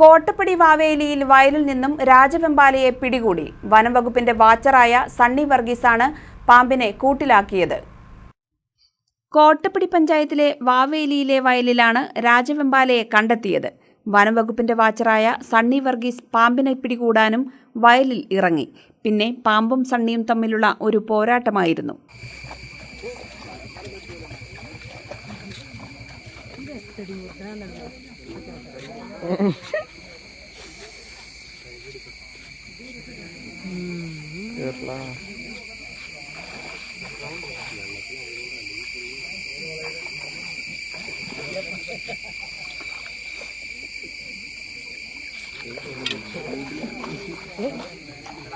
കോട്ടപ്പടി വാവേലിയിൽ വയലിൽ നിന്നും രാജവെമ്പാലയെ പിടികൂടി. വനംവകുപ്പിന്റെ വാച്ചറായ സണ്ണി വർഗീസാണ് പാമ്പിനെ കൂട്ടിലാക്കിയത്. കോട്ടപ്പടി പഞ്ചായത്തിലെ വാവേലിയിലെ വയലിലാണ് രാജവെമ്പാലയെ കണ്ടെത്തിയത്. വനംവകുപ്പിന്റെ വാച്ചറായ സണ്ണി വർഗീസ് പാമ്പിനെ പിടികൂടാനും വയലിൽ ഇറങ്ങി. പിന്നെ പാമ്പും സണ്ണിയും തമ്മിലുള്ള ഒരു പോരാട്ടമായിരുന്നു. Tuyệt là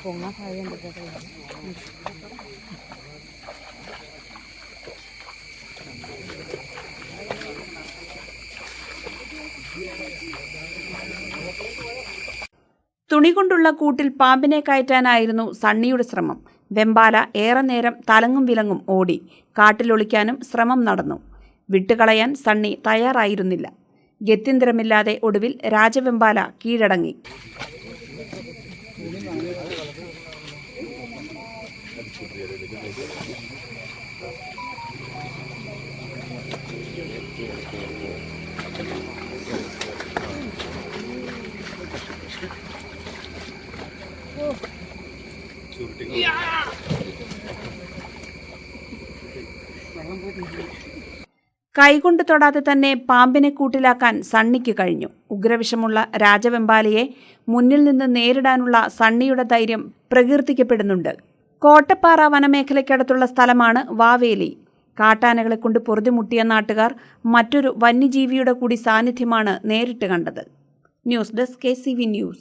Con nó thay em được rồi. തുണി കൊണ്ടുള്ള കൂട്ടിൽ പാമ്പിനെ കയറ്റാനായിരുന്നു സണ്ണിയുടെ ശ്രമം. വെമ്പാല ഏറെ നേരം തലങ്ങും വിലങ്ങും ഓടി കാട്ടിലൊളിക്കാനും ശ്രമം നടന്നു. വിട്ടുകളയാൻ സണ്ണി തയ്യാറായിരുന്നില്ല. ഗത്യന്തരമില്ലാതെ ഒടുവിൽ രാജവെമ്പാല കീഴടങ്ങി. കൈകൊണ്ട് തൊടാതെ തന്നെ പാമ്പിനെ കൂട്ടിലാക്കാൻ സണ്ണിക്ക് കഴിഞ്ഞു. ഉഗ്രവിഷമുള്ള രാജവെമ്പാലയെ മുന്നിൽ നിന്ന് നേരിടാനുള്ള സണ്ണിയുടെ ധൈര്യം പ്രകീർത്തിക്കപ്പെടുന്നുണ്ട്. കോട്ടപ്പാറ വനമേഖലയ്ക്കടുത്തുള്ള സ്ഥലമാണ് വാവേലി. കാട്ടാനകളെ കൊണ്ട് പൊറുതിമുട്ടിയ നാട്ടുകാർ മറ്റൊരു വന്യജീവിയുടെ കൂടി സാന്നിധ്യമാണ് നേരിട്ട് കണ്ടത്. News desk K news.